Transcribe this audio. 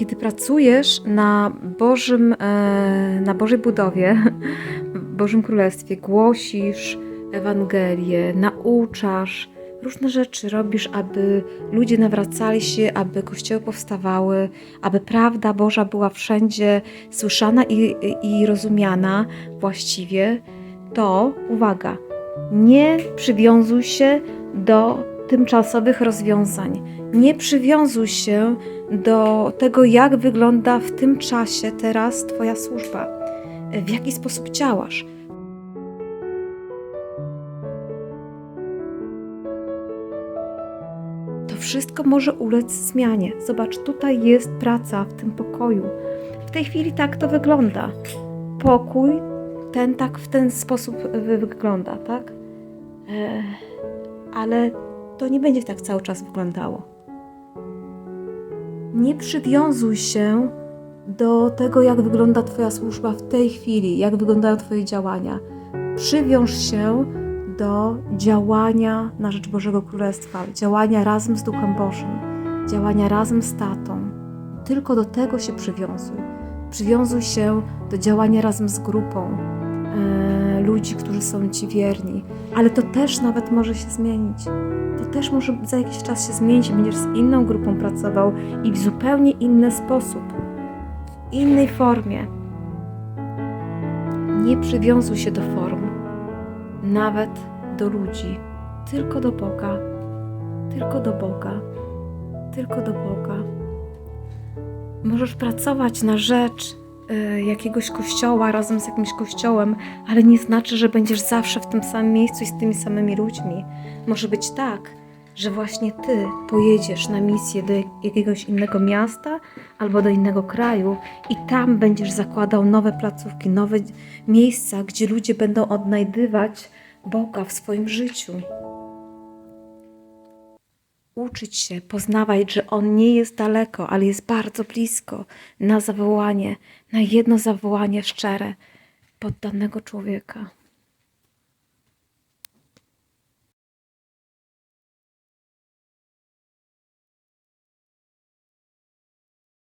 kiedy pracujesz na Bożym, e, na Bożej budowie, w Bożym Królestwie, głosisz Ewangelię, nauczasz, różne rzeczy robisz, aby ludzie nawracali się, aby kościoły powstawały, aby prawda Boża była wszędzie słyszana i, i, i rozumiana właściwie, to uwaga, nie przywiązuj się do tymczasowych rozwiązań. Nie przywiązuj się do tego, jak wygląda w tym czasie teraz Twoja służba, w jaki sposób działasz. To wszystko może ulec zmianie. Zobacz, tutaj jest praca w tym pokoju. W tej chwili tak to wygląda. Pokój ten tak w ten sposób wy- wygląda, tak? E, ale to nie będzie tak cały czas wyglądało. Nie przywiązuj się do tego, jak wygląda Twoja służba w tej chwili, jak wyglądają Twoje działania. Przywiąż się do działania na rzecz Bożego Królestwa, działania razem z Duchem Bożym, działania razem z Tatą. Tylko do tego się przywiązuj. Przywiązuj się do działania razem z grupą e, ludzi, którzy są Ci wierni, ale to też nawet może się zmienić. To też może za jakiś czas się zmienić będziesz z inną grupą pracował i w zupełnie inny sposób, w innej formie. Nie przywiązuj się do form, nawet do ludzi, tylko do Boga, tylko do Boga, tylko do Boga. Możesz pracować na rzecz jakiegoś kościoła razem z jakimś kościołem, ale nie znaczy, że będziesz zawsze w tym samym miejscu i z tymi samymi ludźmi. Może być tak, że właśnie ty pojedziesz na misję do jak- jakiegoś innego miasta albo do innego kraju i tam będziesz zakładał nowe placówki, nowe miejsca, gdzie ludzie będą odnajdywać Boga w swoim życiu. Uczyć się, poznawać, że On nie jest daleko, ale jest bardzo blisko na zawołanie, na jedno zawołanie szczere poddanego człowieka.